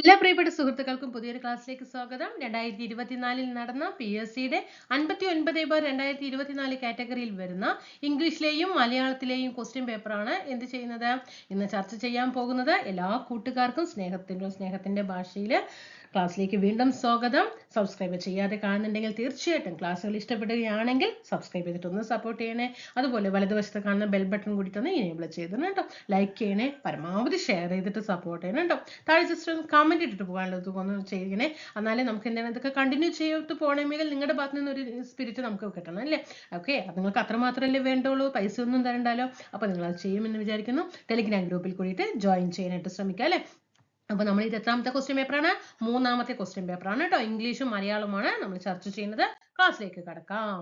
എല്ലാ പ്രിയപ്പെട്ട സുഹൃത്തുക്കൾക്കും പുതിയൊരു ക്ലാസ്സിലേക്ക് സ്വാഗതം. രണ്ടായിരത്തി ഇരുപത്തിനാലിൽ നടന്ന പി എസ് സിയുടെ അൻപത്തി ഒൻപത് ബാർ രണ്ടായിരത്തി ഇരുപത്തിനാല് കാറ്റഗറിയിൽ വരുന്ന ഇംഗ്ലീഷിലെയും മലയാളത്തിലെയും ക്വസ്റ്റ്യൻ പേപ്പറാണ് എന്ത് ചെയ്യുന്നത്? ഇന്ന് ചർച്ച ചെയ്യാൻ പോകുന്നത് എല്ലാ കൂട്ടുകാർക്കും സ്നേഹത്തിന്റെ സ്നേഹത്തിന്റെ ഭാഷയിൽ. ക്ലാസ്സിലേക്ക് വീണ്ടും സ്വാഗതം. സബ്സ്ക്രൈബ് ചെയ്യാതെ കാണുന്നുണ്ടെങ്കിൽ തീർച്ചയായിട്ടും ക്ലാസ്സുകൾ ഇഷ്ടപ്പെടുകയാണെങ്കിൽ സബ്സ്ക്രൈബ് ചെയ്തിട്ട് ഒന്ന് സപ്പോർട്ട് ചെയ്യണേ. അതുപോലെ വലതുവശത്ത് കാണുന്ന ബെൽ ബട്ടൺ കൂടി തന്നെ ഇനേബിൾ ചെയ്തിരുന്നു കേട്ടോ. ലൈക്ക് ചെയ്യണേ പരമാവധി ഷെയർ ചെയ്തിട്ട് സപ്പോർട്ട് ചെയ്യണം കേട്ടോ. താഴെ ജസ്റ്റ് ഒന്ന് കമന്റ് ഇട്ടിട്ട് പോകാനുള്ളത് ഒന്ന് ചെയ്യണേ. എന്നാലേ നമുക്ക് എന്താണ് ഇതൊക്കെ കണ്ടിന്യൂ ചെയ്തിട്ട് പോകണമെങ്കിൽ നിങ്ങളുടെ ഭാഗത്ത് നിന്ന് ഒരു സ്പിരിറ്റ് നമുക്ക് കിട്ടണം അല്ലേ? ഓക്കെ അത് നിങ്ങൾക്ക് അത്രമാത്രമല്ലേ വേണ്ടുള്ളൂ. പൈസ ഒന്നും തരണ്ടല്ലോ അപ്പോൾ നിങ്ങൾ അത് ചെയ്യുമെന്ന് വിചാരിക്കുന്നു. ടെലിഗ്രാം ഗ്രൂപ്പിൽ കൂടിയിട്ട് ജോയിൻ ചെയ്യാനായിട്ട് ശ്രമിക്കുക അല്ലേ? അപ്പോൾ നമ്മൾ ഇത് എത്രാമത്തെ ക്വസ്റ്റ്യൻ പേപ്പറാണ് മൂന്നാമത്തെ ക്വസ്റ്റ്യൻ പേപ്പറാണ് കേട്ടോ ഇംഗ്ലീഷും മലയാളവുമാണ് നമ്മൾ ചർച്ച ചെയ്യുന്നത്. ക്ലാസ്സിലേക്ക് കടക്കാം.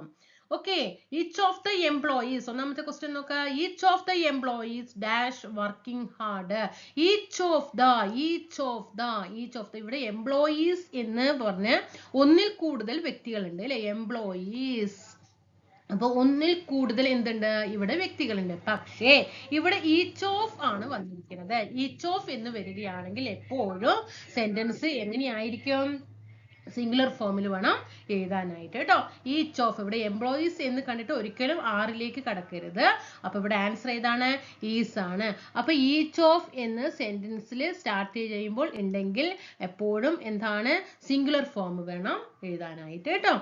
Okay each of the employees ഒന്നാമത്തെ ക്വസ്റ്റ്യൻ നോക്കുക each of the employees dash working hard each of the each of the each of the ഇവിടെ എംപ്ലോയീസ് എന്ന് പറഞ്ഞ് ഒന്നിൽ കൂടുതൽ വ്യക്തികളുണ്ട് അല്ലെ? എംപ്ലോയീസ് അപ്പൊ ഒന്നിൽ കൂടുതൽ എന്തുണ്ട്? ഇവിടെ വ്യക്തികളുണ്ട്. പക്ഷേ ഇവിടെ ഈച്ച് ഓഫ് ആണ് വന്നിരിക്കുന്നത്. ഈച്ച് ഓഫ് എന്ന് വരികയാണെങ്കിൽ എപ്പോഴും സെന്റൻസ് എങ്ങനെയായിരിക്കും? സിംഗുലർ ഫോമിൽ വേണം എഴുതാനായിട്ട് കേട്ടോ. ഈച്ച് ഓഫ് ഇവിടെ എംപ്ലോയീസ് എന്ന് കണ്ടിട്ട് ഒരിക്കലും ആറിലേക്ക് കടക്കരുത്. അപ്പൊ ഇവിടെ ആൻസർ ഏതാണ്? ഈസ് ആണ്. അപ്പൊ ഈച്ച് ഓഫ് എന്ന് സെന്റൻസിൽ സ്റ്റാർട്ട് ചെയ്യുമ്പോൾ ഉണ്ടെങ്കിൽ എപ്പോഴും എന്താണ്? സിംഗുലർ ഫോം വേണം എഴുതാനായിട്ട് കേട്ടോ.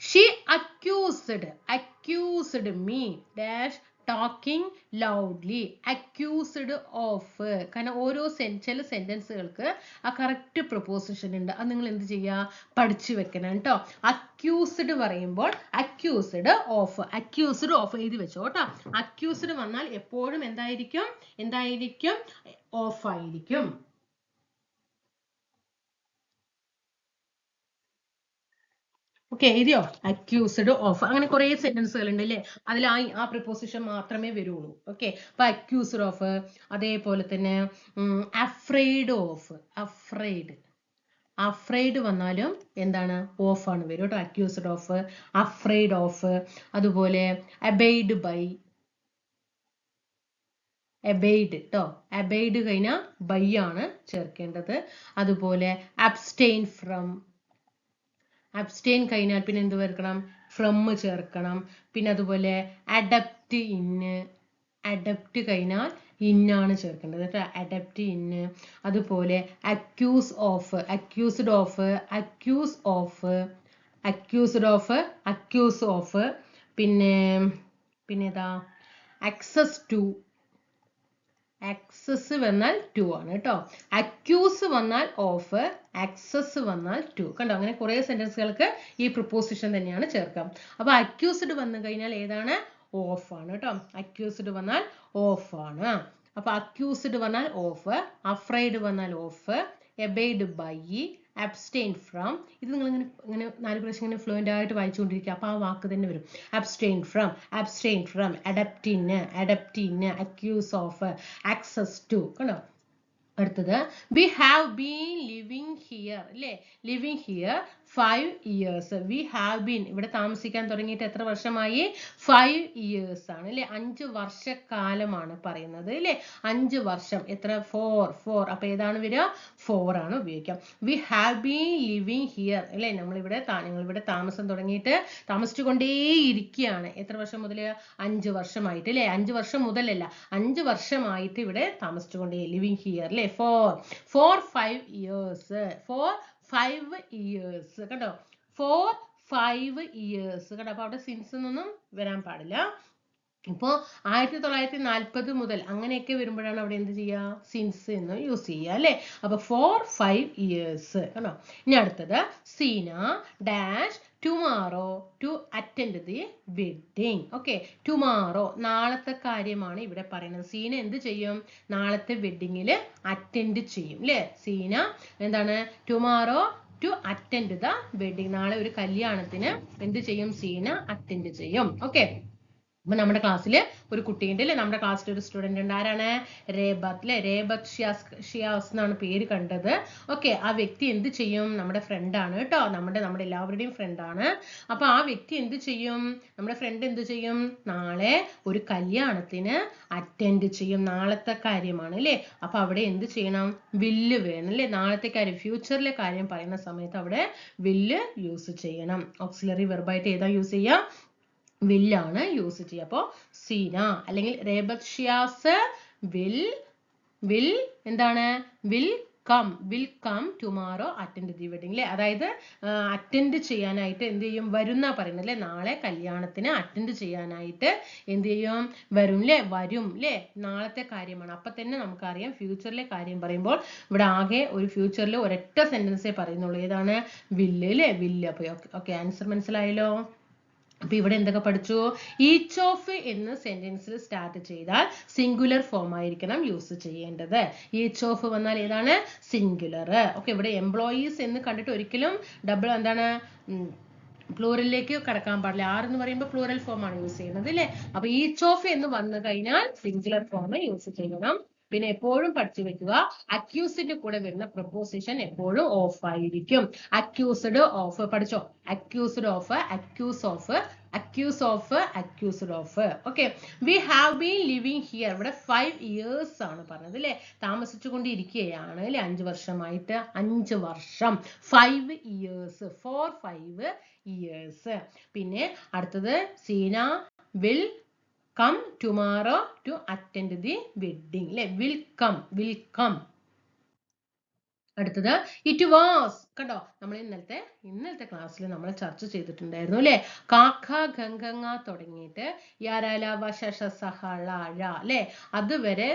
She accused accused me dash talking loudly accused of കാരണം ഓരോ ചില സെന്റൻസുകൾക്ക് ആ കറക്റ്റ് പ്രൊപ്പോസിഷൻ ഉണ്ട്. അത് നിങ്ങൾ എന്ത് ചെയ്യുക? പഠിച്ചു വെക്കണം കേട്ടോ. അക്യൂസ്ഡ് പറയുമ്പോൾ അക്യൂസ്ഡ് ഓഫ് അക്യൂസ്ഡ് ഓഫ് എഴുതി വെച്ചോ കേട്ടോ. അക്യൂസ്ഡ് വന്നാൽ എപ്പോഴും എന്തായിരിക്കും? എന്തായിരിക്കും? ഓഫ് ആയിരിക്കും. ഓക്കെ എഴുതിയോ അക്യൂസ്ഡ് ഓഫ് അങ്ങനെ കുറെ സെന്റൻസുകൾ ഉണ്ട് അല്ലേ അതിൽ ആ ആ പ്രിപ്പോസിഷൻ മാത്രമേ വരുള്ളൂ. ഓക്കെ അപ്പൊ അക്യൂസ്ഡ് ഓഫ് അതേപോലെ തന്നെ അഫ്രൈഡ് ഓഫ് അഫ്രൈഡ് അഫ്രൈഡ് വന്നാലും എന്താണ്? ഓഫ് ആണ് വരും കേട്ടോ. അക്യൂസ്ഡ് ഓഫ് അഫ്രൈഡ് ഓഫ് അതുപോലെ അബെയ്ഡ് ബൈ എബെയ്ഡ് കേട്ടോ എബെയ്ഡ് കഴിഞ്ഞാൽ ബൈ ആണ് ചേർക്കേണ്ടത്. അതുപോലെ അബ്സ്റ്റെയിൻ ഫ്രം അബ്സ്റ്റെയിൻ കഴിഞ്ഞാൽ പിന്നെ എന്ത് ചേർക്കണം ഫ്രം ചേർക്കണം. പിന്നെ അതുപോലെ അഡപ്റ്റ് ഇന്ന് അഡപ്റ്റ് കഴിഞ്ഞാൽ ഇന്നാണ് ചേർക്കേണ്ടത് കേട്ടോ. അഡപ്റ്റ് ഇന്ന് അതുപോലെ accuse of accused of accuse of accused of accuse of പിന്നെ പിന്നെ ഏതാ? അക്സസ് ടു ആക്സസ് വന്നാൽ ടു ആണ് കേട്ടോ. അക്യൂസ് വന്നാൽ ഓഫ് ആക്സസ് വന്നാൽ ടു കണ്ടോ? അങ്ങനെ കുറേ സെന്റൻസുകൾക്ക് ഈ പ്രിപ്പോസിഷൻ തന്നെയാണ് ചേർക്കാം. അപ്പൊ അക്യൂസ്ഡ് വന്നു കഴിഞ്ഞാൽ ഏതാണ്? ഓഫ് ആണ് കേട്ടോ. അക്യൂസ്ഡ് വന്നാൽ ഓഫ് ആണ്. അപ്പൊ അക്യൂസ്ഡ് വന്നാൽ ഓഫ് അഫ്രൈഡ് വന്നാൽ of abide by abstain from ഇത് നിങ്ങൾ ഇങ്ങനെ ഇങ്ങനെ നാല് പ്രാവശ്യം ഇങ്ങനെ ഫ്ലുവന്റ് ആയിട്ട് വായിച്ചുകൊണ്ടിരിക്കുക. അപ്പോൾ ആ വാക്ക് തന്നെ വരും. Abstain from abstain from അഡപ്റ്റിന് അഡപ്റ്റിന് accuse of access to കണ്ടോ? അടുത്തത്. We have been living here അല്ലേ living here five years we have been ഇവിടെ താമസിക്കാൻ തുടങ്ങിയിട്ട് എത്ര വർഷമായി? ഫൈവ് ഇയേഴ്സ് ആണ് അല്ലെ? അഞ്ച് വർഷക്കാലമാണ് പറയുന്നത് അല്ലെ? അഞ്ച് വർഷം. എത്ര? ഫോർ ഫോർ അപ്പൊ ഏതാണ് വരിക? ഫോർ ആണ് ഉപയോഗിക്കാം. We have been living here അല്ലേ? നമ്മളിവിടെ ഞങ്ങളിവിടെ താമസം തുടങ്ങിയിട്ട് താമസിച്ചുകൊണ്ടേയിരിക്കുകയാണ്. എത്ര വർഷം മുതൽ അഞ്ച് വർഷമായിട്ട് അല്ലെ? അഞ്ച് വർഷം മുതലല്ല അഞ്ച് വർഷമായിട്ട് ഇവിടെ താമസിച്ചുകൊണ്ടേ ലിവിങ് ഹിയർ അല്ലെ? For for five years for five years കേട്ടോ ഫോർ ഫൈവ് ഇയേഴ്സ് കേട്ടോ അപ്പൊ അവിടെ സിൻസ് എന്നൊന്നും വരാൻ പാടില്ല. ഇപ്പോൾ ആയിരത്തി തൊള്ളായിരത്തി നാൽപ്പത് മുതൽ അങ്ങനെയൊക്കെ വരുമ്പോഴാണ് അവിടെ എന്ത് ചെയ്യുക? സിൻസ് എന്ന് യൂസ് ചെയ്യുക അല്ലേ? അപ്പൊ ഫോർ ഫൈവ് ഇയേഴ്സ് കേട്ടോ ഇനി അടുത്തത് Seena dash tomorrow to attend the wedding okay tomorrow നാളത്തെ കാര്യമാണ് ഇവിടെ പറയുന്നത്. സീന എന്ത് ചെയ്യും? നാളത്തെ വെഡിങ്ങിൽ അറ്റൻഡ് ചെയ്യും അല്ലേ സീന എന്താണ്? Tomorrow to attend the wedding നാളെ ഒരു കല്യാണത്തിന് എന്ത് ചെയ്യും? സീന അറ്റൻഡ് ചെയ്യും. ഓക്കെ അപ്പൊ നമ്മുടെ ക്ലാസ്സിൽ ഒരു കുട്ടിയുണ്ട് അല്ലേ നമ്മുടെ ക്ലാസ്സിൽ ഒരു സ്റ്റുഡന്റ് ഉണ്ട്. ആരാണ്? രേബത്ത് അല്ലെ രേബത്ത് ഷിയാസ് ഷിയാസ് എന്നാണ് പേര് കണ്ടത്. ഓക്കെ ആ വ്യക്തി എന്ത് ചെയ്യും? നമ്മുടെ ഫ്രണ്ട് ആണ് കേട്ടോ. നമ്മുടെ നമ്മുടെ എല്ലാവരുടെയും ഫ്രണ്ട് ആണ്. അപ്പൊ ആ വ്യക്തി എന്ത് ചെയ്യും? നമ്മുടെ ഫ്രണ്ട് എന്ത് ചെയ്യും? നാളെ ഒരു കല്യാണത്തിന് അറ്റൻഡ് ചെയ്യും. നാളത്തെ കാര്യമാണ് അല്ലേ അപ്പൊ അവിടെ എന്ത് ചെയ്യണം? വില്ല് വേണം അല്ലേ നാളത്തെ കാര്യം ഫ്യൂച്ചറിലെ കാര്യം പറയുന്ന സമയത്ത് അവിടെ വില്ല് യൂസ് ചെയ്യണം. ഓക്സിലറി വെർബായിട്ട് ഏതാ യൂസ് ചെയ്യുക വില്ലാണ് യൂസ് ചെയ്യുക. അപ്പോൾ സീന അല്ലെങ്കിൽ റേബത്ഷ്യാസ് വിൽ വിൽ എന്താണ്? Will come will come tomorrow attend the wedding അല്ലേ അതായത് അറ്റൻഡ് ചെയ്യാനായിട്ട് എന്ത് ചെയ്യും? വരുന്ന പറയുന്നത് അല്ലേ നാളെ കല്യാണത്തിന് അറ്റൻഡ് ചെയ്യാനായിട്ട് എന്ത് ചെയ്യും? വരും അല്ലേ വരും അല്ലേ നാളത്തെ കാര്യമാണ്. അപ്പൊ തന്നെ നമുക്കറിയാം ഫ്യൂച്ചറിലെ കാര്യം പറയുമ്പോൾ ഇവിടെ ആകെ ഒരു ഫ്യൂച്ചറിൽ ഒരൊറ്റ സെന്റൻസേ പറയുന്നുള്ളൂ. ഏതാണ്? വില്ല് അല്ലേ വില്ല് അപ്പോൾ ഓക്കെ ആൻസർ മനസ്സിലായല്ലോ? അപ്പൊ ഇവിടെ എന്തൊക്കെ പഠിച്ചു? ഈച്ച് ഓഫ് എന്ന് സെന്റൻസിൽ സ്റ്റാർട്ട് ചെയ്താൽ സിംഗുലർ ഫോം ആയിരിക്കണം യൂസ് ചെയ്യേണ്ടത്. ഈച്ച് ഓഫ് വന്നാൽ ഏതാണ്? സിംഗുലർ ഓക്കെ ഇവിടെ എംപ്ലോയീസ് എന്ന് കണ്ടിട്ട് ഒരിക്കലും ഡബിൾ എന്താണ്? പ്ലൂറലിലേക്ക് കടക്കാൻ പാടില്ല. ആർ എന്ന് പറയുമ്പോൾ പ്ലൂറൽ ഫോം ആണ് യൂസ് ചെയ്യുന്നത് അല്ലേ? അപ്പൊ ഈച്ച് ഓഫ് എന്ന് വന്നു കഴിഞ്ഞാൽ സിംഗുലർ ഫോം യൂസ് ചെയ്യണം. പിന്നെ എപ്പോഴും പഠിച്ചു വെക്കുക. അക്യൂസിന്റെ കൂടെ വരുന്ന പ്രപ്പോസിഷൻ എപ്പോഴും ഓഫ് ആയിരിക്കും. അക്യൂസ്ഡ് ഓഫ് പഠിച്ചോ? Accused of accuse of accuse of accused of okay we have been living here ഇവിടെ ഫൈവ് ഇയേഴ്സ് ആണ് പറഞ്ഞത് അല്ലേ താമസിച്ചു കൊണ്ടിരിക്കുകയാണ് അല്ലെ അഞ്ച് വർഷമായിട്ട്. അഞ്ച് വർഷം. Five years for five years പിന്നെ അടുത്തത് Seena will come tomorrow to attend the wedding അല്ലെ വിൽ കം വിൽ കം അടുത്തത് ഇറ്റ് വാസ് കണ്ടോ നമ്മൾ ഇന്നലത്തെ ഇന്നലത്തെ ക്ലാസ്സിൽ നമ്മൾ ചർച്ച ചെയ്തിട്ടുണ്ടായിരുന്നു അല്ലെ? കാക്ക ഗംഗങ്ങ തുടങ്ങിയിട്ട് യാരാല വശഷ സഹള ഴ അല്ലെ? അതുവരെ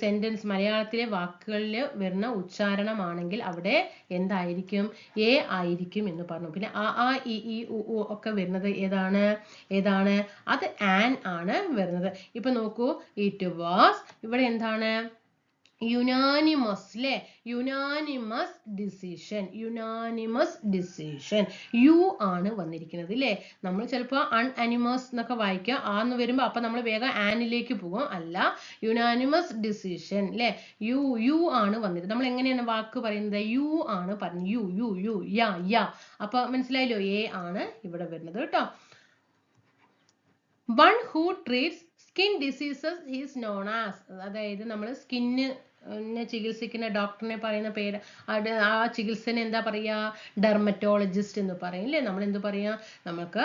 സെന്റൻസ് മലയാളത്തിലെ വാക്കുകളിൽ വരുന്ന ഉച്ചാരണമാണെങ്കിൽ അവിടെ എന്തായിരിക്കും? എ ആയിരിക്കും എന്ന് പറഞ്ഞു. പിന്നെ ആ ആ ഇ ഇ ഉ ഉ ഒക്കെ വരുന്നത് ഏതാണ്? ഏതാണ്? അത് ആൻ ആണ് വരുന്നത്. ഇപ്പൊ നോക്കൂ ഇറ്റ് വാസ് ഇവിടെ എന്താണ്? യുനാനിമസ് അല്ലെ unanimous decision unanimous decision U ആണ് വന്നിരിക്കുന്നത് അല്ലേ നമ്മൾ ചിലപ്പോൾ അൺ അനിമസ് എന്നൊക്കെ വായിക്കുക. ആ എന്ന് വരുമ്പോൾ അപ്പൊ നമ്മൾ വേഗം ആനിലേക്ക് പോകും. അല്ല യുനാനിമസ് ഡിസിഷൻ അല്ലേ യു യു ആണ് വന്നിരുന്നത് നമ്മൾ എങ്ങനെയാണ് വാക്ക് പറയുന്നത്? യു ആണ് പറഞ്ഞു യു യു യു യാ യാ അപ്പൊ മനസ്സിലായല്ലോ എ ആണ് ഇവിടെ വരുന്നത് കേട്ടോ. One who treats skin diseases is known as അതായത് നമ്മൾ സ്കിന്ന് നെ ചികിത്സിക്കുന്ന ഡോക്ടറിനെ പറയുന്ന പേര് അത് ആ ചികിത്സനെ എന്താ പറയുക ഡെർമറ്റോളജിസ്റ്റ് എന്ന് പറയും അല്ലേ നമ്മൾ എന്ത് പറയാ? നമുക്ക്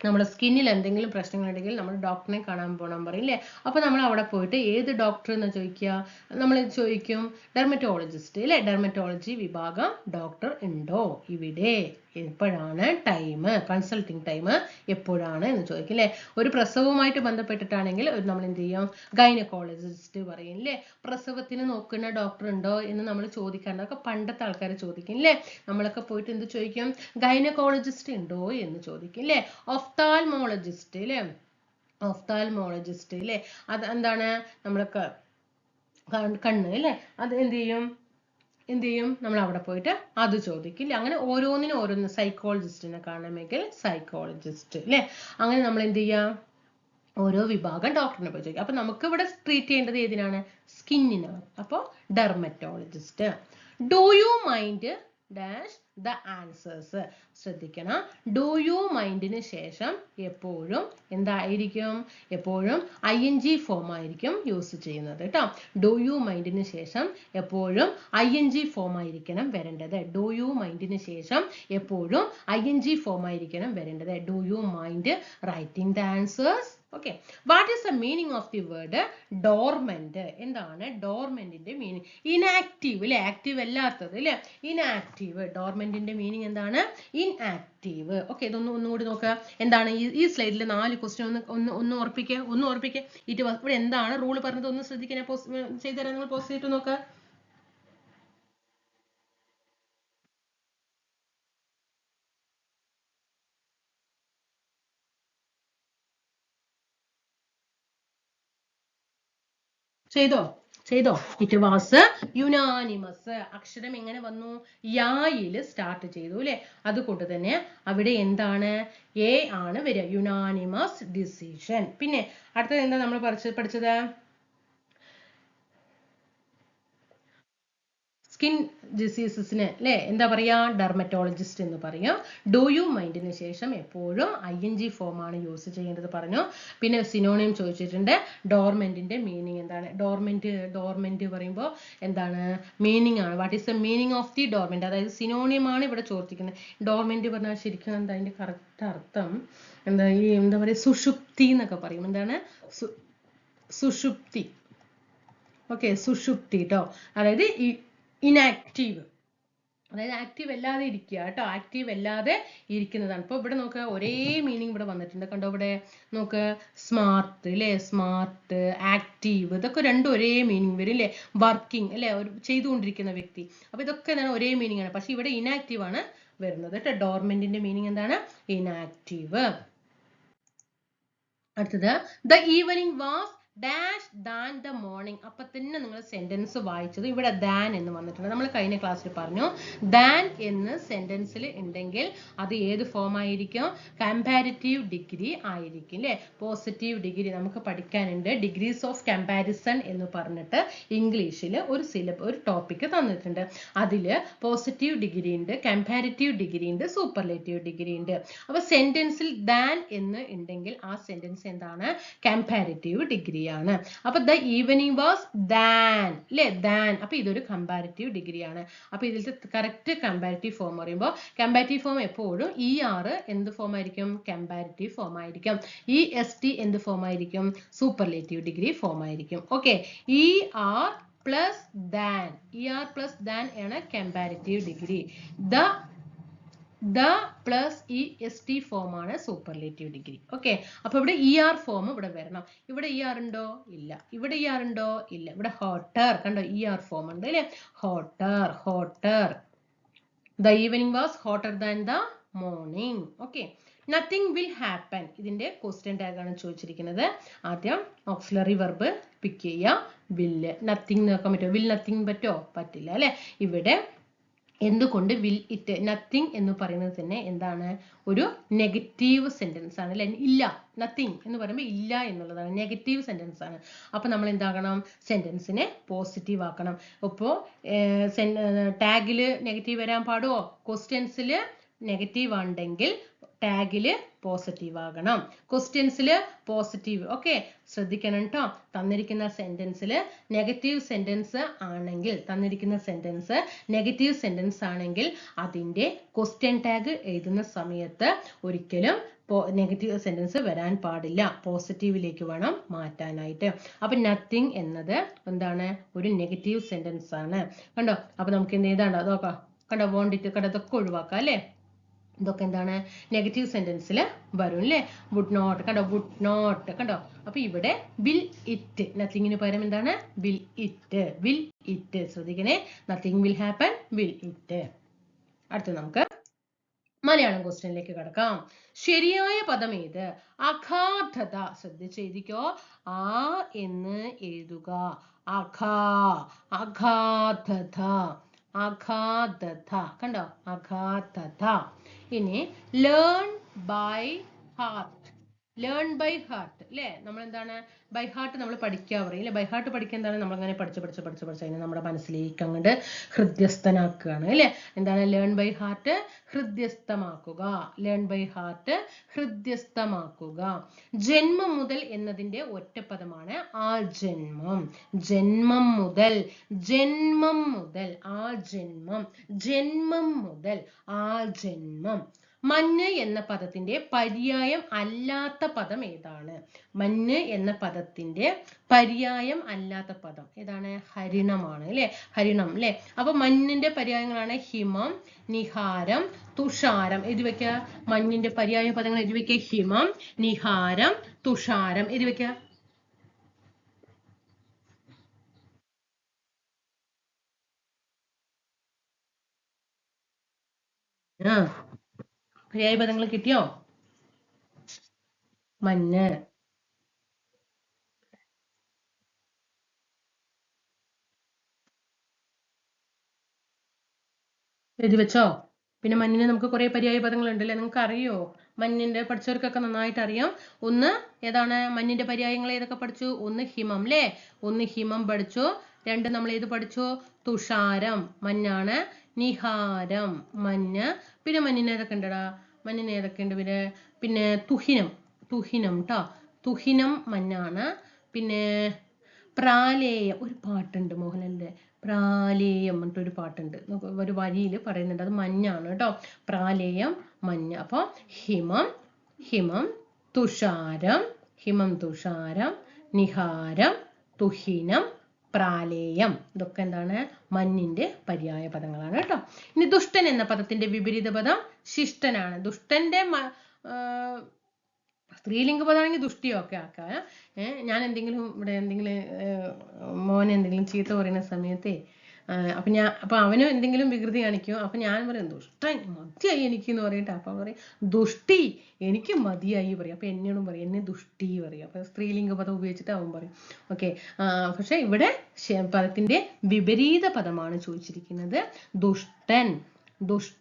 നമ്മുടെ സ്കിന്നിൽ എന്തെങ്കിലും പ്രശ്നങ്ങളുണ്ടെങ്കിൽ നമ്മൾ ഡോക്ടറിനെ കാണാൻ പോകണം പറയും അല്ലേ അപ്പോൾ നമ്മൾ അവിടെ പോയിട്ട് ഏത് ഡോക്ടർ എന്ന് ചോദിക്കുക? നമ്മൾ ചോദിക്കും ഡെർമറ്റോളജിസ്റ്റ് അല്ലേ ഡെർമറ്റോളജി വിഭാഗം ഡോക്ടർ ഉണ്ടോ ഇവിടെ? എപ്പോഴാണ് ടൈം കൺസൾട്ടിങ് ടൈം എപ്പോഴാണ് എന്ന് ചോദിക്കും അല്ലേ ഒരു പ്രസവവുമായിട്ട് ബന്ധപ്പെട്ടിട്ടാണെങ്കിൽ നമ്മൾ എന്ത് ചെയ്യും? ഗൈനക്കോളജിസ്റ്റ് പറയും അല്ലേ പ്രസവത്തിന് നോക്കുന്ന ഡോക്ടർ ഉണ്ടോ എന്ന് നമ്മൾ ചോദിക്കാണ്ടൊക്കെ പണ്ടത്തെ ആൾക്കാർ ചോദിക്കും അല്ലേ നമ്മളൊക്കെ പോയിട്ട് എന്ത് ചോദിക്കും? ഗൈനക്കോളജിസ്റ്റ് ഉണ്ടോ എന്ന് ചോദിക്കും അല്ലേ ഒഫ്താൽമോളജിസ്റ്റ് അല്ലേ ഒഫ്താൽമോളജിസ്റ്റ് അല്ലേ അത് എന്താണ്? നമ്മളൊക്കെ കണ്ണ് അല്ലേ അത് എന്ത് ചെയ്യും? എന്ത് ചെയ്യും? നമ്മൾ അവിടെ പോയിട്ട് അത് ചോദിക്കില്ല അങ്ങനെ ഓരോന്നിനും ഓരോന്ന് സൈക്കോളജിസ്റ്റിനെ കാണണമെങ്കിൽ സൈക്കോളജിസ്റ്റ് അല്ലേ അങ്ങനെ നമ്മൾ എന്ത് ചെയ്യാം? ഓരോ വിഭാഗം ഡോക്ടറിനെ പോയി ചോദിക്കും. അപ്പൊ നമുക്ക് ഇവിടെ ട്രീറ്റ് ചെയ്യേണ്ടത് ഏതിനാണ്? സ്കിന്നിനാണ് അപ്പോൾ dermatologist do you mind dash the answers ശ്രദ്ധിക്കണം. ഡു യു മൈൻഡിന് ശേഷം എപ്പോഴും എന്തായിരിക്കും? എപ്പോഴും ഐ എൻ ജി ഫോം ആയിരിക്കും യൂസ് ചെയ്യുന്നത് കേട്ടോ ഡു യു മൈൻഡിന് ശേഷം എപ്പോഴും ഐ എൻ ജി ഫോം ആയിരിക്കണം വരേണ്ടത്. ഡു യു മൈൻഡിന് ശേഷം എപ്പോഴും ഐ എൻ ജി ഫോം ആയിരിക്കണം വരേണ്ടത്. Do you mind writing the answers okay what is the meaning of the word dormant എന്താണ് ഡോർമെന്റിന്റെ മീനിങ് ഇനാക്റ്റീവ് അല്ലെ ആക്റ്റീവ് അല്ലാത്തത് അല്ലെ ഇനാക്റ്റീവ് ഡോർമെന്റിന്റെ മീനിങ് എന്താണ്? ഇൻആക്റ്റീവ് ഓക്കെ ഇതൊന്ന് ഒന്നുകൂടി നോക്കുക എന്താണ്? ഈ സ്ലൈഡിൽ നാല് ക്വസ്റ്റ്യൻ ഒന്ന് ഒന്ന് ഒന്ന് ഉറപ്പിക്കുക ഒന്ന് ഉറപ്പിക്കുക ഇത് ഇവിടെ എന്താണ് റൂൾ പറഞ്ഞത്? ഒന്ന് ശ്രദ്ധിക്കാൻ പോസ്റ്റ് ചെയ്തുതരാം. നിങ്ങൾ പോസ്റ്റ് ചെയ്തിട്ട് നോക്കുക ചെയ്തോ? ചെയ്തോ? ഇറ്റ് വാസ് യുനാനിമസ് അക്ഷരം എങ്ങനെ വന്നു? യായിൽ സ്റ്റാർട്ട് ചെയ്തു അല്ലെ? അതുകൊണ്ട് തന്നെ അവിടെ എന്താണ്? എ ആണ് വരിക. യുനാനിമസ് ഡിസിഷൻ പിന്നെ അടുത്തത് എന്താ നമ്മൾ പഠിച്ചത്? സ്കിൻ ഡിസീസസിന് അല്ലേ എന്താ പറയാ? ഡെർമറ്റോളജിസ്റ്റ് എന്ന് പറയും. ഡു യു മൈൻഡിന് ശേഷം എപ്പോഴും ഐ എൻ ജി ഫോമാണ് യൂസ് ചെയ്യേണ്ടത് പറഞ്ഞു. പിന്നെ സിനോണിയം ചോദിച്ചിട്ടുണ്ട്. ഡോർമെന്റിന്റെ മീനിങ് എന്താണ്? ഡോർമെന്റ് ഡോർമെന്റ് പറയുമ്പോൾ എന്താണ്? മീനിങ് ആണ്. What is the meaning of the dormant അതായത് സിനോണിയം ആണ് ഇവിടെ ചോദിക്കുന്നത് ഡോർമെന്റ് പറഞ്ഞാൽ ശരിക്കും എന്താ അതിന്റെ കറക്റ്റ് അർത്ഥം? എന്താ ഈ എന്താ പറയുക സുഷുപ്തി എന്നൊക്കെ പറയും. എന്താണ്? സുഷുപ്തി. ഓക്കെ സുഷുപ്തി കേട്ടോ അതായത് ഇനാക്റ്റീവ് അതായത് ആക്റ്റീവ് അല്ലാതെ ഇരിക്കുക കേട്ടോ. ആക്റ്റീവ് അല്ലാതെ ഇരിക്കുന്നതാണ്. ഇപ്പോൾ ഇവിടെ നോക്കുക ഒരേ മീനിങ് ഇവിടെ വന്നിട്ടുണ്ട്. കണ്ടോ ഇവിടെ? നോക്ക് സ്മാർട്ട് അല്ലേ സ്മാർട്ട് ആക്റ്റീവ് ഇതൊക്കെ രണ്ടും ഒരേ മീനിങ് വരും അല്ലേ വർക്കിംഗ് അല്ലേ ഒരു ചെയ്തുകൊണ്ടിരിക്കുന്ന വ്യക്തി. അപ്പോൾ ഇതൊക്കെ എന്താണ്? ഒരേ മീനിങ് ആണ്. പക്ഷേ ഇവിടെ ഇനാക്റ്റീവ് ആണ് വരുന്നത് കേട്ടോ. ഡോർമെന്റിന്റെ മീനിങ് എന്താണ്? ഇനാക്റ്റീവ് അടുത്തത് the evening was dash than the morning അപ്പൊ തന്നെ നിങ്ങൾ സെന്റൻസ് വായിച്ചത് ഇവിടെ ദാൻ എന്ന് വന്നിട്ടുണ്ട്. നമ്മൾ കഴിഞ്ഞ ക്ലാസ്സിൽ പറഞ്ഞു ദാൻ എന്ന് സെന്റൻസിൽ ഉണ്ടെങ്കിൽ അത് ഏത് ഫോം ആയിരിക്കും? കമ്പാരിറ്റീവ് ഡിഗ്രി ആയിരിക്കും അല്ലേ പോസിറ്റീവ് ഡിഗ്രി നമുക്ക് പഠിക്കാനുണ്ട്. ഡിഗ്രീസ് ഓഫ് കമ്പാരിസൺ എന്ന് പറഞ്ഞിട്ട് ഇംഗ്ലീഷിൽ ഒരു സിലബ് ഒരു ടോപ്പിക് തന്നിട്ടുണ്ട്. അതിൽ പോസിറ്റീവ് ഡിഗ്രി ഉണ്ട് കമ്പാരിറ്റീവ് ഡിഗ്രി ഉണ്ട് സൂപ്പർലേറ്റീവ് ഡിഗ്രി ഉണ്ട്. അപ്പൊ സെന്റൻസിൽ ദാൻ എന്ന് ഉണ്ടെങ്കിൽ ആ സെന്റൻസ് എന്താണ്? കമ്പാരിറ്റീവ് ഡിഗ്രിയാണ്. അപ്പൊ ദ ഈവനിങ് വാസ് ദാൻ അല്ലേ ദാൻ. അപ്പൊ ഇതൊരു കമ്പാരിറ്റീവ് ഡിഗ്രിയാണ് അപ്പൊ ഇതിലത്തെ കറക്റ്റ് കമ്പാരിറ്റീവ് ഫോം പറയുമ്പോൾ കമ്പാരിറ്റീവ് ഫോം എപ്പോഴും ഇ ആർ എന്ത് ഫോം ആയിരിക്കും? കമ്പാരിറ്റീവ് ഫോം ആയിരിക്കും. ഇ എസ് ടി എന്ത് ഫോം ആയിരിക്കും? സൂപ്പർലേറ്റീവ് ഡിഗ്രി ഫോം ആയിരിക്കും. Okay E R plus than E R plus than ആണ് comparative degree the the plus E S T form ആണ് superlative degree. Okay അപ്പൊ ഇവിടെ E R form ഇവിടെ വരണം. ഇവിടെ ഇ ആർ ഉണ്ടോ? ഇല്ല. ഇവിടെ ഇ ആർ ഉണ്ടോ? ഇല്ല. ഇവിടെ ഹോട്ടർ കണ്ടോ? ഇ ആർ ഫോം ഉണ്ട് അല്ലേ? Hotter hotter the evening was hotter than the morning okay nothing will happen ഇതിന്റെ ക്വസ്റ്റ്യൻ ടാഗ് ആണ് ചോദിച്ചിരിക്കുന്നത്. ആദ്യം ഓക്സിലറി വെർബ് പിക്ക് ചെയ്യുക. വില്ല് നത്തിങ് നോക്കാൻ പറ്റുമോ? വിൽ നത്തിങ് പറ്റോ? പറ്റില്ല അല്ലെ? ഇവിടെ എന്തുകൊണ്ട് വിൽ ഇറ്റ് നത്തിങ് എന്ന് പറയുന്നത് തന്നെ എന്താണ്? ഒരു നെഗറ്റീവ് സെന്റൻസ് ആണ് അല്ലെ? ഇല്ല നത്തിങ് എന്ന് പറയുമ്പോൾ ഇല്ല എന്നുള്ളതാണ്. നെഗറ്റീവ് സെന്റൻസ് ആണ്. അപ്പൊ നമ്മൾ എന്താക്കണം സെന്റൻസിനെ പോസിറ്റീവ് ആക്കണം. ഇപ്പോൾ ടാഗിൽ നെഗറ്റീവ് വരാൻ പാടുമോ ക്വസ്റ്റ്യൻസിൽ നെഗറ്റീവ് ഉണ്ടെങ്കിൽ ടാഗിൽ പോസിറ്റീവ് ആകണം. ക്വസ്റ്റ്യൻസിൽ പോസിറ്റീവ് ഓക്കെ ശ്രദ്ധിക്കണം കേട്ടോ തന്നിരിക്കുന്ന സെന്റൻസിൽ നെഗറ്റീവ് സെന്റൻസ് ആണെങ്കിൽ തന്നിരിക്കുന്ന സെന്റൻസ് നെഗറ്റീവ് സെന്റൻസ് ആണെങ്കിൽ അതിന്റെ ക്വസ്റ്റ്യൻ ടാഗ് എഴുതുന്ന സമയത്ത് ഒരിക്കലും നെഗറ്റീവ് സെന്റൻസ് വരാൻ പാടില്ല. പോസിറ്റീവിലേക്ക് വേണം മാറ്റാനായിട്ട്. അപ്പൊ നത്തിങ് എന്നത് എന്താണ്? ഒരു നെഗറ്റീവ് സെന്റൻസ് ആണ്. കണ്ടോ? അപ്പൊ നമുക്ക് എന്ത് ചെയ്താണ്ടോ? നോക്കാം. കണ്ടോ? വോണ്ടിട്ട് കണ്ടോ? ഇതൊക്കെ ഒഴിവാക്കാം അല്ലേ? ഇതൊക്കെ എന്താണ്? നെഗറ്റീവ് സെന്റൻസിൽ വരും അല്ലേ വുഡ് നോട്ട് കണ്ടോ? വുഡ് നോട്ട് കണ്ടോ? അപ്പൊ ഇവിടെ വിൽ ഇറ്റ് നത്തിങ്ങിന് പകരം എന്താണ്? വിൽ ഇറ്റ് വിൽ ഇറ്റ് ശ്രദ്ധിക്കണേ. Nothing will happen will it അടുത്ത നമുക്ക് മലയാളം ക്വസ്റ്റ്യനിലേക്ക് കിടക്കാം. ശരിയായ പദം ഏത്? അഖാഠത ശ്രദ്ധിച്ച് എഴുതിക്കോ. ആ എന്ന് എഴുതുക. അഖാ അഖാധത അഖാധത കണ്ടോ? അഗാധത ഇനി learn by heart learn by heart അല്ലേ നമ്മൾ എന്താണ് ബൈ ഹാർട്ട് നമ്മൾ പഠിക്കാൻ പറയും അല്ലേ ബൈ ഹാർട്ട് പഠിക്കുക എന്താണ്? നമ്മൾ അങ്ങനെ പഠിച്ച് പഠിച്ച് പഠിച്ച് പഠിച്ച് അതിനെ നമ്മുടെ മനസ്സിലേക്ക് അങ്ങോട്ട് ഹൃദ്യസ്ഥനാക്കുകയാണ് അല്ലേ എന്താണ്? ലേൺ ബൈ ഹാർട്ട് ഹൃദ്യസ്ഥമാക്കുക. ലേൺ ബൈ ഹാർട്ട് ഹൃദ്യസ്ഥമാക്കുക. ജന്മം മുതൽ എന്നതിന്റെ ഒറ്റപ്പദമാണ് ആ ജന്മം ജന്മം മുതൽ ജന്മം മുതൽ ആ ജന്മം ജന്മം മുതൽ ആ ജന്മം മഞ്ഞ് എന്ന പദത്തിന്റെ പര്യായം അല്ലാത്ത പദം ഏതാണ്? മഞ്ഞ് എന്ന പദത്തിന്റെ പര്യായം അല്ലാത്ത പദം ഏതാണ്? ഹരിണമാണ് അല്ലെ? ഹരിണം അല്ലെ? അപ്പൊ മഞ്ഞിന്റെ പര്യായങ്ങളാണ് ഹിമം നിഹാരം തുഷാരം. എഴുതി വെക്കുക. മഞ്ഞിന്റെ പര്യായ പദങ്ങൾ എഴുതി ഹിമം നിഹാരം തുഷാരം. എഴുതി ആ. പര്യായ പദങ്ങൾ കിട്ടിയോ? മഞ്ഞ്. എഴുതി വെച്ചോ? പിന്നെ മഞ്ഞിന് നമുക്ക് കുറെ പര്യായ പദങ്ങൾ ഉണ്ടല്ലേ നിങ്ങൾക്ക് അറിയോ മഞ്ഞിന്റെ പഠിച്ചവർക്കൊക്കെ നന്നായിട്ട് അറിയാം ഒന്ന് ഏതാണ് മഞ്ഞിന്റെ പര്യായങ്ങൾ ഏതൊക്കെ പഠിച്ചു? ഒന്ന് ഹിമം ല്ലേ? ഒന്ന് ഹിമം പഠിച്ചു. രണ്ട് നമ്മൾ ഏത് പഠിച്ചു? തുഷാരം. മഞ്ഞാണ്. നിഹാരം. മഞ്ഞ്. പിന്നെ മഞ്ഞിന് ഏതൊക്കെ ഉണ്ടടാ. മഞ്ഞിന് ഉണ്ട്. പിന്നെ പിന്നെ തുഹിനം. തുഹിനം ട്ടോ. തുഹിനം മഞ്ഞാണ്. പിന്നെ പ്രാലേയം ഒരു പാട്ടുണ്ട് മോഹനന്റെ പ്രാലേയം പറഞ്ഞിട്ടൊരു പാട്ടുണ്ട്. ഒരു വരിയിൽ പറയുന്നുണ്ട്. അത് മഞ്ഞാണ് കേട്ടോ പ്രാലേയം മഞ്ഞ. അപ്പോൾ ഹിമം ഹിമം തുഷാരം ഹിമം തുഷാരം നിഹാരം തുഹിനം പ്രാലേയം. ഇതൊക്കെ എന്താണ്? മഞ്ഞിന്റെ പര്യായ പദങ്ങളാണ് കേട്ടോ. ഇനി ദുഷ്ടൻ എന്ന പദത്തിന്റെ വിപരീത പദം ശിഷ്ടനാണ്. ദുഷ്ടന്റെ സ്ത്രീലിംഗ പദമാണെങ്കിൽ ദുഷ്ടിയൊക്കെ ആക്കാം. ഞാൻ എന്തെങ്കിലും ഇവിടെ എന്തെങ്കിലും മോനെ എന്തെങ്കിലും ചീത്ത പറയുന്ന സമയത്തേ അപ്പൊ ഞാൻ അപ്പൊ അവനും എന്തെങ്കിലും വികൃതി കാണിക്കും അപ്പൊ ഞാൻ പറയും ദുഷ്ടൻ മതിയായി എനിക്ക് എന്ന് പറയട്ടെ. അപ്പൊ പറയും ദുഷ്ടി എനിക്ക് മതിയായി പറയും. അപ്പൊ എന്നോടും പറയും എന്നെ ദുഷ്ടി പറയും. അപ്പൊ സ്ത്രീലിംഗ പദം ഉപയോഗിച്ചിട്ട് അവൻ പറയും. ഓക്കെ. പക്ഷെ ഇവിടെ പദത്തിന്റെ വിപരീത പദമാണ് ചോദിച്ചിരിക്കുന്നത്. ദുഷ്ടൻ ദുഷ്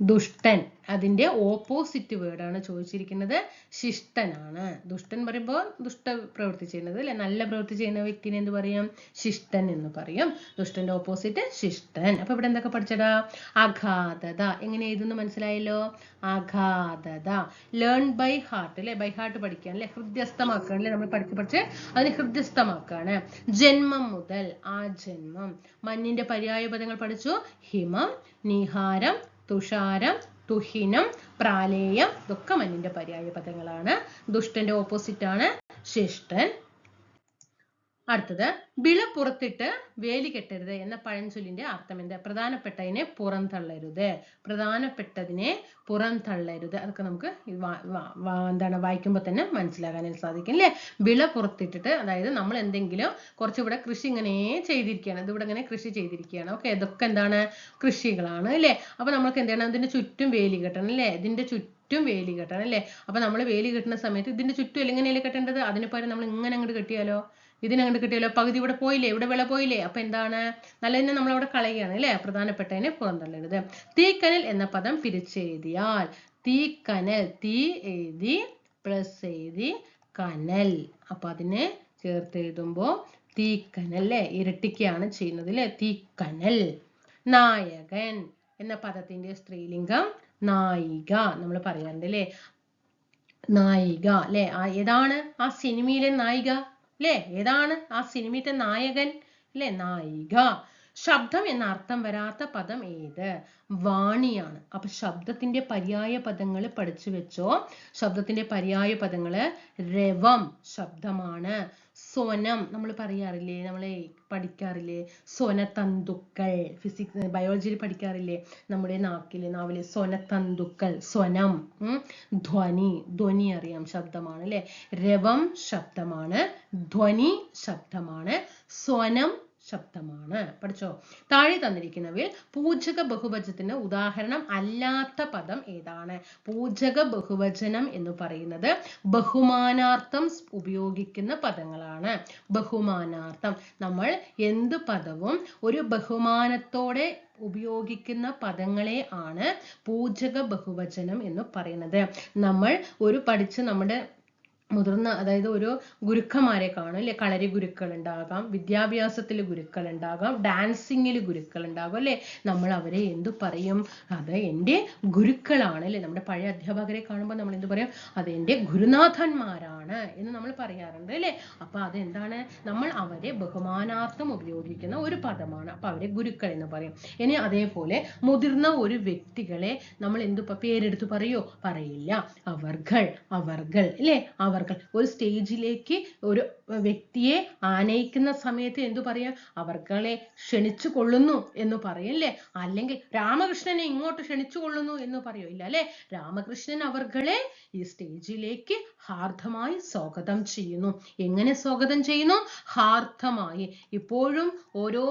ദുഷ്ടൻ. അതിന്റെ ഓപ്പോസിറ്റ് വേർഡാണ് ചോദിച്ചിരിക്കുന്നത് ശിഷ്ടനാണ്. ദുഷ്ടൻ പറയുമ്പോൾ ദുഷ്ട പ്രവൃത്തി ചെയ്യുന്നത് അല്ലെ? നല്ല പ്രവൃത്തി ചെയ്യുന്ന വ്യക്തിനെ എന്ത് പറയും? ശിഷ്ടൻ എന്ന് പറയും. ദുഷ്ടന്റെ ഓപ്പോസിറ്റ് ശിഷ്ടൻ. അപ്പൊ ഇവിടെ എന്തൊക്കെ പഠിച്ചടാ? അഗാധത. എങ്ങനെ എഴുതുന്നു മനസ്സിലായല്ലോ? അഗാധത. ലേൺ ബൈ ഹാർട്ട് അല്ലെ? ബൈ ഹാർട്ട് പഠിക്കാൻ അല്ലെ? ഹൃദ്യസ്ഥമാക്കുകയാണ് അല്ലെ? നമ്മൾ പഠിച്ച് പഠിച്ച് അതിനെ ഹൃദ്യസ്ഥമാക്കുകയാണ് ജന്മം മുതൽ ആ ജന്മം മഞ്ഞിന്റെ പര്യായ പദങ്ങൾ പഠിച്ചു. ഹിമം നിഹാരം തുഷാരം തുഹിനം പ്രാലേയം ഇതൊക്കെ മഞ്ഞിന്റെ പര്യായ പദങ്ങളാണ് ദുഷ്ടന്റെ ഓപ്പോസിറ്റ് ആണ്. ശിഷ്ടൻ അടുത്തത് വിള പുറത്തിട്ട് വേലി കെട്ടരുത് എന്ന പഴഞ്ചൊല്ലിന്റെ അർത്ഥം എന്താ? പ്രധാനപ്പെട്ടതിനെ പുറന്തള്ളരുത് പ്രധാനപ്പെട്ടതിനെ പുറന്തള്ളരുത് അതൊക്കെ നമുക്ക് എന്താണ് വായിക്കുമ്പോൾ തന്നെ മനസ്സിലാക്കാനായിട്ട് സാധിക്കും അല്ലേ? വിള പുറത്തിട്ടിട്ട് അതായത് നമ്മൾ എന്തെങ്കിലും കുറച്ചിവിടെ കൃഷി ഇങ്ങനെ ചെയ്തിരിക്കുകയാണ് ഇതിവിടെ ഇങ്ങനെ കൃഷി ചെയ്തിരിക്കുകയാണ്. ഓക്കെ ഇതൊക്കെ എന്താണ്? കൃഷികളാണ് അല്ലേ? അപ്പൊ നമ്മൾക്ക് എന്താണ്? അതിന്റെ ചുറ്റും വേലി കെട്ടണം അല്ലേ? ഇതിന്റെ ചുറ്റും ചുറ്റും വേലി കെട്ടണം അല്ലേ? അപ്പൊ നമ്മൾ വേലി കെട്ടുന്ന സമയത്ത് ഇതിന്റെ ചുറ്റും ഇങ്ങനെയല്ലേ കെട്ടേണ്ടത്? അതിന് പകരം നമ്മൾ ഇങ്ങനെ അങ്ങോട്ട് കെട്ടിയാലോ? ഇതിനങ്ങോട്ട് കിട്ടിയല്ലോ. പകുതി ഇവിടെ പോയില്ലേ? ഇവിടെ വിള പോയില്ലേ? അപ്പൊ എന്താണ്? നല്ലതിനെ നമ്മൾ അവിടെ കളയുകയാണ് അല്ലേ? പ്രധാനപ്പെട്ടതിനെ പുറന്തള്ളരുത് തീക്കനൽ എന്ന പദം പിരിച്ചെഴുതിയാൽ തീക്കനൽ തീ എഴുതി പ്ലസ് എഴുതി കനൽ. അപ്പൊ അതിനെ ചേർത്ത് എഴുതുമ്പോ തീക്കനൽ അല്ലേ? ഇരട്ടിക്കുകയാണ് ചെയ്യുന്നത് അല്ലേ? തീക്കനൽ. നായകൻ എന്ന പദത്തിന്റെ സ്ത്രീലിംഗം നായിക നമ്മൾ പറയാറുണ്ട് അല്ലേ? നായിക അല്ലെ? ഏതാണ്? ആ സിനിമയിലെ നായിക? അല്ലെ ഏതാണ് ആ സിനിമയിലെ നായകൻ? അല്ലേ നായിക. ശബ്ദം എന്ന അർത്ഥം വരാത്ത പദം ഏത്? വാണിയാണ്. അപ്പൊ ശബ്ദത്തിന്റെ പര്യായ പദങ്ങൾ പഠിച്ചു വെച്ചോ. ശബ്ദത്തിന്റെ പര്യായ പദങ്ങൾ രവം ശബ്ദമാണ്. സ്വനം നമ്മൾ പറയാറില്ലേ? നമ്മൾ പഠിക്കാറില്ലേ? സ്വനതന്തുക്കൾ. ഫിസിക്സ് ബയോളജിയിൽ പഠിക്കാറില്ലേ? നമ്മുടെ നാക്കിൽ നാവിലെ സ്വനതന്തുക്കൾ സ്വനം. ധ്വനി ധ്വനി അറിയാം ശബ്ദമാണ് അല്ലെ? രവം ശബ്ദമാണ് ധ്വനി ശബ്ദമാണ് സ്വനം ശബ്ദമാണ്. പഠിച്ചോ? താഴെ തന്നിരിക്കുന്നവയിൽ പൂജക ബഹുവചനത്തിന് ഉദാഹരണം അല്ലാത്ത പദം ഏതാണ്? പൂജക ബഹുവചനം എന്ന് പറയുന്നത് ബഹുമാനാർത്ഥം ഉപയോഗിക്കുന്ന പദങ്ങളാണ്. ബഹുമാനാർത്ഥം. നമ്മൾ എന്ത് പദവും ഒരു ബഹുമാനത്തോടെ ഉപയോഗിക്കുന്ന പദങ്ങളെ ആണ് പൂജക ബഹുവചനം എന്ന് പറയുന്നത്. നമ്മൾ ഒരു പഠിച്ച് നമ്മുടെ മുതിർന്ന അതായത് ഒരു ഗുരുക്കന്മാരെ കാണും അല്ലെ? കളരി ഗുരുക്കൾ ഉണ്ടാകാം വിദ്യാഭ്യാസത്തിൽ ഗുരുക്കൾ ഉണ്ടാകാം ഡാൻസിങ്ങിൽ ഗുരുക്കൾ ഉണ്ടാകും അല്ലെ? നമ്മൾ അവരെ എന്തു പറയും? അത് എന്റെ ഗുരുക്കളാണ് അല്ലെ? നമ്മുടെ പഴയ അധ്യാപകരെ കാണുമ്പോൾ നമ്മൾ എന്ത് പറയും? അത് എന്റെ ഗുരുനാഥന്മാരാണ് എന്ന് നമ്മൾ പറയാറുണ്ട് അല്ലെ? അപ്പൊ അതെന്താണ്? നമ്മൾ അവരെ ബഹുമാനാർത്ഥം ഉപയോഗിക്കുന്ന ഒരു പദമാണ്. അപ്പൊ അവരെ ഗുരുക്കൾ എന്ന് പറയും. ഇനി അതേപോലെ മുതിർന്ന ഒരു വ്യക്തികളെ നമ്മൾ എന്തു പേരെടുത്ത് പറയോ? പറയില്ല. അവർകൾ അവർകൾ അല്ലേ? അവർകൾ ഒരു സ്റ്റേജിലേക്ക് ഒരു വ്യക്തിയെ ആനയിക്കുന്ന സമയത്ത് എന്തു പറയാം? അവർക്കളെ ക്ഷണിച്ചു കൊള്ളുന്നു എന്ന് പറയും അല്ലേ? അല്ലെങ്കിൽ രാമകൃഷ്ണനെ ഇങ്ങോട്ട് ക്ഷണിച്ചു കൊള്ളുന്നു എന്ന് പറയോ ഇല്ല അല്ലെ? രാമകൃഷ്ണൻ അവർകളെ ഈ സ്റ്റേജിലേക്ക് ഹാർദമായി സ്വാഗതം ചെയ്യുന്നു. എങ്ങനെ സ്വാഗതം ചെയ്യുന്നു? ഹാർദമായി. ഇപ്പോഴും ഓരോ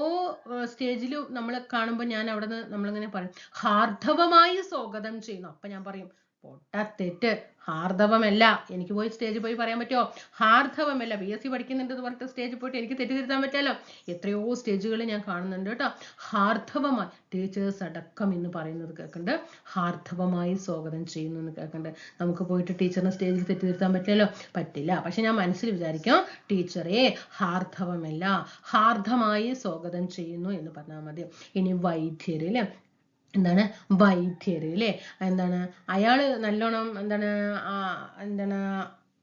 സ്റ്റേജിലും നമ്മൾ കാണുമ്പോൾ ഞാൻ അവിടെ നിന്ന് നമ്മളിങ്ങനെ പറയും. ഹാർദവമായി സ്വാഗതം ചെയ്യുന്നു. അപ്പൊ ഞാൻ പറയും പൊട്ടത്തെറ്റ്. ഹാർദവമല്ല. എനിക്ക് പോയി സ്റ്റേജിൽ പോയി പറയാൻ പറ്റുമോ ഹാർദവമല്ല. പി എസ് സി പഠിക്കുന്നുണ്ടെന്ന് പറഞ്ഞിട്ട് സ്റ്റേജിൽ പോയിട്ട് എനിക്ക് തെറ്റിദ്ധരുത്താൻ പറ്റാലോ? എത്രയോ സ്റ്റേജുകൾ ഞാൻ കാണുന്നുണ്ട് കേട്ടോ. ഹാർദവമായി. ടീച്ചേഴ്സ് അടക്കം എന്ന് പറയുന്നത് കേൾക്കുന്നുണ്ട് ഹാർദവമായി സ്വാഗതം ചെയ്യുന്നു എന്ന് കേൾക്കുന്നുണ്ട് നമുക്ക് പോയിട്ട് ടീച്ചറിനെ സ്റ്റേജിൽ തെറ്റിദ്ധരുത്താൻ പറ്റില്ലല്ലോ? പറ്റില്ല. പക്ഷെ ഞാൻ മനസ്സിൽ വിചാരിക്കാം ടീച്ചറെ ഹാർദവമല്ല. ഹാർദമായി സ്വാഗതം ചെയ്യുന്നു എന്ന് പറഞ്ഞാൽ മതി. ഇനി വൈദ്യര് അല്ലേ എന്താണ് വൈദ്യര് അല്ലേ? എന്താണ് അയാൾ നല്ലോണം എന്താണ് എന്താണ്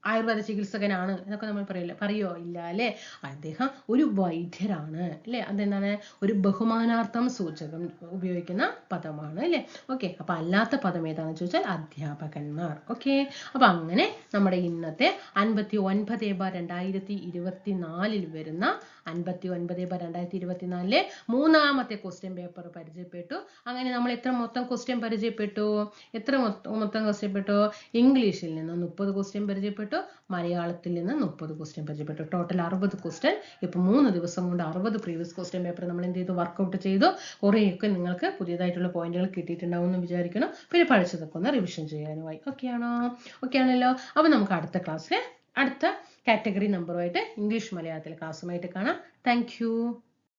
ആയുർവേദ ചികിത്സകനാണ് എന്നൊക്കെ നമ്മൾ പറയില്ല? പറയോ? ഇല്ല അല്ലേ? അദ്ദേഹം ഒരു വൈദ്യരാണ് അല്ലേ? അതെന്താണ്? ഒരു ബഹുമാനാർത്ഥം സൂചകം ഉപയോഗിക്കുന്ന പദമാണ് അല്ലേ? ഓക്കെ അപ്പൊ അല്ലാത്ത പദം ഏതാണെന്ന് ചോദിച്ചാൽ അധ്യാപകന്മാർ ഓക്കെ അപ്പൊ അങ്ങനെ നമ്മുടെ ഇന്നത്തെ അൻപത്തി ഒൻപത് ബ രണ്ടായിരത്തി ഇരുപത്തി നാലിൽ വരുന്ന അൻപത്തി ഒൻപത് ബ രണ്ടായിരത്തി ഇരുപത്തിനാലിലെ മൂന്നാമത്തെ ക്വസ്റ്റ്യൻ പേപ്പർ പരിചയപ്പെട്ടു. അങ്ങനെ നമ്മൾ എത്ര മൊത്തം ക്വസ്റ്റ്യൻ പരിചയപ്പെട്ടു? എത്ര മൊത്തം ക്വസ്റ്റ്യൻ പെട്ടു ഇംഗ്ലീഷിൽ നിന്ന് മുപ്പത് ക്വസ്റ്റ്യൻ പരിചയപ്പെട്ടു. മലയാളത്തിൽ നിന്ന് മുപ്പത് ക്വസ്റ്റ്യൻ പരിചയപ്പെട്ടു. ടോട്ടൽ അറുപത് ക്വസ്റ്റ്യൻ ഇപ്പൊ മൂന്ന് ദിവസം കൊണ്ട് അറുപത് പ്രീവിയസ് ക്വസ്റ്റ്യൻ പേപ്പർ നമ്മൾ എന്ത് ചെയ്തു? വർക്കൗട്ട് ചെയ്തു. കുറേയൊക്കെ നിങ്ങൾക്ക് പുതിയതായിട്ടുള്ള പോയിന്റുകൾ കിട്ടിയിട്ടുണ്ടാവും എന്ന് വിചാരിക്കണം പിന്നെ പഠിച്ചതൊക്കെ ഒന്ന് റിവിഷൻ ചെയ്യാനുമായി. ഓക്കെ ആണോ? ഓക്കെ ആണല്ലോ. അപ്പൊ നമുക്ക് അടുത്ത ക്ലാസ്സിൽ അടുത്ത കാറ്റഗറി നമ്പറുമായിട്ട് ഇംഗ്ലീഷ് മലയാളത്തിലെ ക്ലാസ്സുമായിട്ട് കാണാം. താങ്ക്